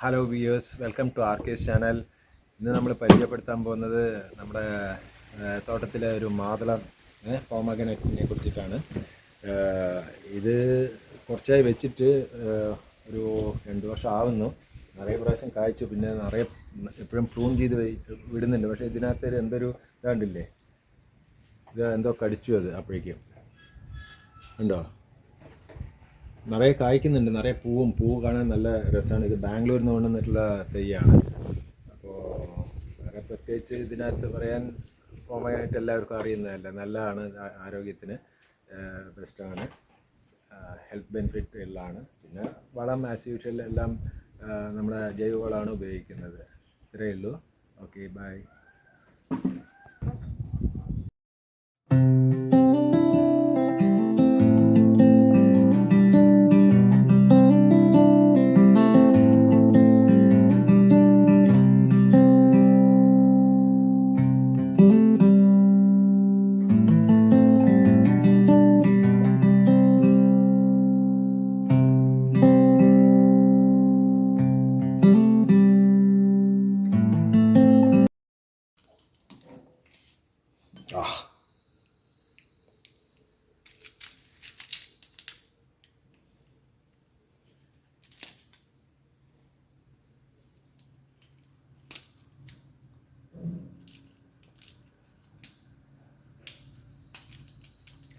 Hello viewers welcome to R K channel ഇന്ന് നമ്മൾ പരിചയപ്പെടുത്താൻ പോകുന്നത് നമ്മുടെ തോട്ടത്തിലെ ഒരു മാതളം പോമഗനറ്റിനെ കുറിച്ചിട്ടാണ്. ഇത് കുറച്ചായി വെച്ചിട്ട് ഒരു രണ്ട് വർഷം ആവുന്നു. നിറയെ പ്രാവശ്യം കായ്ച്ചു. പിന്നെ നിറയെ എപ്പോഴും പ്രൂൺ ചെയ്ത് വിടുന്നുണ്ട്. പക്ഷേ ഇതിനകത്ത് എന്തൊരു ഇതാണ്ടില്ലേ? ഇത് എന്തോ കടിച്ചു അത് അപ്പോഴേക്കും. ഉണ്ടോ? നിറയെ കായ്ക്കുന്നുണ്ട് നിറയെ പൂവും. പൂവ് കാണാൻ നല്ല രസമാണ്. ഇത് ബാംഗ്ലൂരിൽ നിന്ന് കൊണ്ടുവന്നിട്ടുള്ള തെയ്യാണ്. അപ്പോൾ വേറെ പ്രത്യേകിച്ച് ഇതിനകത്ത് പറയാൻ കോമനായിട്ട് എല്ലാവർക്കും അറിയുന്നതല്ല. നല്ലതാണ് ആരോഗ്യത്തിന് ബെസ്റ്റാണ്. ഹെൽത്ത് ബെനിഫിറ്റ് ഉള്ളതാണ്. പിന്നെ വളം ആസ് യൂഷ്വൽ എല്ലാം നമ്മുടെ ജൈവ വളമാണ് ഉപയോഗിക്കുന്നത്. ഇത്രയേ ഉള്ളൂ. Okay bye.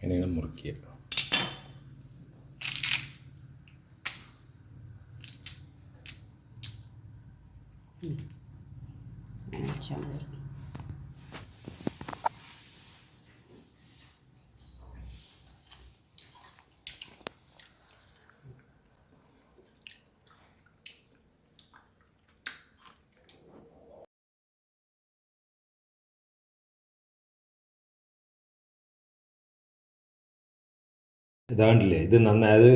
ഇങ്ങനെയാണ് മുറുക്കിയത് ഇതാണ്ടില്ലേ? ഇത് നന്നായി അത്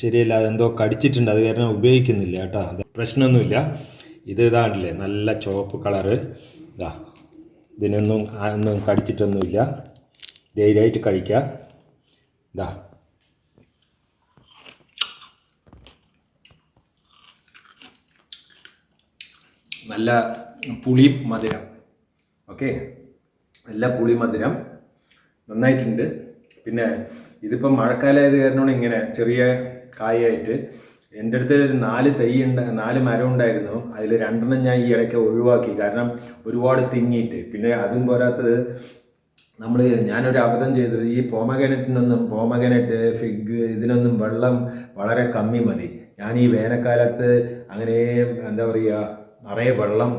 ശരിയല്ല അതെന്തോ കടിച്ചിട്ടുണ്ട്. അത് കാരണം ഉപയോഗിക്കുന്നില്ല കേട്ടോ. അത് പ്രശ്നമൊന്നുമില്ല. ഇത് ഇതാണ്ടില്ലേ? നല്ല ചുവപ്പ് കളറ്. ഇതാ ഇതിനൊന്നും ഒന്നും കടിച്ചിട്ടൊന്നുമില്ല. ധൈര്യമായിട്ട് കഴിക്കുക. ഇതാ നല്ല പുളി മധുരം. ഓക്കെ? നല്ല പുളി മധുരം. നന്നായിട്ടുണ്ട്. പിന്നെ ഇതിപ്പം മഴക്കാലമായത് കാരണമാണ് ഇങ്ങനെ ചെറിയ കായായിട്ട്. എന്റെ അടുത്ത് ഒരു നാല് തൈ ഉണ്ട് നാല് മരം ഉണ്ടായിരുന്നു. അതിൽ രണ്ടെണ്ണം ഞാൻ ഈ ഇടയ്ക്ക് ഒഴിവാക്കി. കാരണം ഒരുപാട് തിങ്ങിയിട്ട്. പിന്നെ അതും പോരാത്തത് നമ്മൾ ഞാനൊരു അബദ്ധം ചെയ്തത്. ഈ പോമഗനറ്റിനൊന്നും പോമഗനറ്റ് ഫിഗ് ഇതിനൊന്നും വെള്ളം വളരെ കമ്മി മതി. ഞാൻ ഈ വേനൽക്കാലത്ത് അങ്ങനെ എന്താ പറയുക നിറയെ വെള്ളം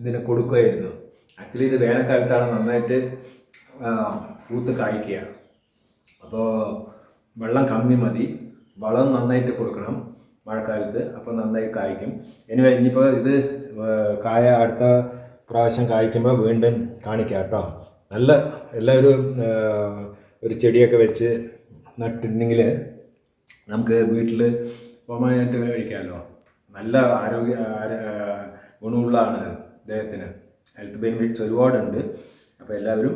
ഇതിന് കൊടുക്കുമായിരുന്നു ആക്ച്വലി ഇത് വേനൽക്കാലത്താണ് നന്നായിട്ട് പൂത്ത് കായ്ക്കുക. അപ്പോൾ വെള്ളം കമ്മി മതി. വളം നന്നായിട്ട് കൊടുക്കണം മഴക്കാലത്ത് അപ്പോൾ നന്നായി കായ്ക്കും. ഇനി ഇനിയിപ്പോൾ ഇത് കായ അടുത്ത പ്രാവശ്യം കായ്ക്കുമ്പോൾ വീണ്ടും കാണിക്കാം കേട്ടോ. നല്ല എല്ലാവരും ഒരു ചെടിയൊക്കെ വെച്ച് നട്ടിട്ടുണ്ടെങ്കിൽ നമുക്ക് വീട്ടിൽ പൊമാനായിട്ട് കഴിക്കാമല്ലോ. നല്ല ആരോഗ്യ ഗുണമുള്ളതാണ് അദ്ദേഹത്തിന് ഹെൽത്ത് ബെനിഫിറ്റ്സ് ഒരുപാടുണ്ട്. അപ്പോൾ എല്ലാവരും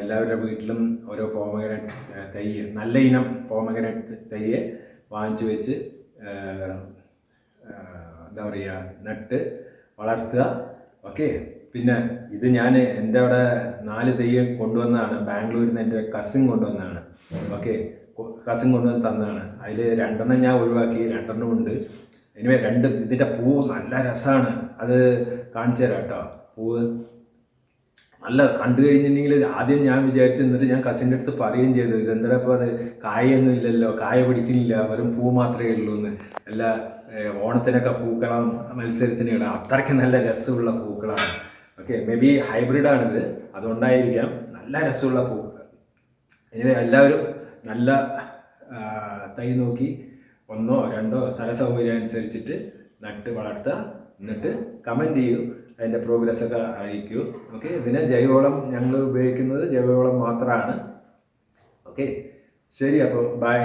എല്ലാവരുടെ വീട്ടിലും ഓരോ പോമഗനറ്റ് തൈ നല്ല ഇനം പോമഗനറ്റ് തൈയെ വാങ്ങിച്ചു വെച്ച് എന്താ പറയുക നട്ട് വളർത്തുക. ഓക്കെ? പിന്നെ ഇത് ഞാൻ എന്റെ അവിടെ നാല് തെയ്യം കൊണ്ടുവന്നതാണ്. ബാംഗ്ലൂരിൽ നിന്ന് എന്റെ കസിൻ കൊണ്ടുവന്നതാണ്. ഓക്കെ? കസിൻ കൊണ്ടുവന്ന് തന്നതാണ്. അതിൽ രണ്ടെണ്ണം ഞാൻ ഒഴിവാക്കി രണ്ടെണ്ണം ഉണ്ട്. എനിവേ രണ്ട് ഇതിന്റെ പൂവ് നല്ല രസമാണ് അത് കാണിച്ചു തരാം കേട്ടോ. പൂവ് നല്ല കണ്ടു കഴിഞ്ഞിട്ടുണ്ടെങ്കിൽ ആദ്യം ഞാൻ വിചാരിച്ചു എന്നിട്ട് ഞാൻ കസിന്റെ അടുത്ത് പറയുകയും ചെയ്തു. ഇതെന്താ ഇപ്പോൾ അത്? കായൊന്നും ഇല്ലല്ലോ കായ പിടിക്കുന്നില്ല വെറും പൂ മാത്രമേ ഉള്ളൂ എന്ന്. അല്ല ഓണത്തിനൊക്കെ പൂക്കളം മത്സരത്തിന് ഇടാം. അത്രയ്ക്ക് നല്ല രസമുള്ള പൂക്കളാണ്. ഓക്കെ മേ ബി ഹൈബ്രിഡാണിത് അതുകൊണ്ടായിരിക്കാം നല്ല രസമുള്ള പൂക്കൾ. ഇനി എല്ലാവരും നല്ല തൈ നോക്കി ഒന്നോ രണ്ടോ സ്ഥല സൗകര്യം അനുസരിച്ചിട്ട് നട്ട് വളർത്തുക. എന്നിട്ട് കമന്റ് ചെയ്യൂ. അതിന്റെ പ്രോഗ്രസ് ഒക്കെ അറിയിക്കൂ ഓക്കെ ഇതിന് ജൈവവളം ഞങ്ങൾ ഉപയോഗിക്കുന്നത് ജൈവവളം മാത്രമാണ്. ഓക്കെ ശരി അപ്പോൾ ബൈ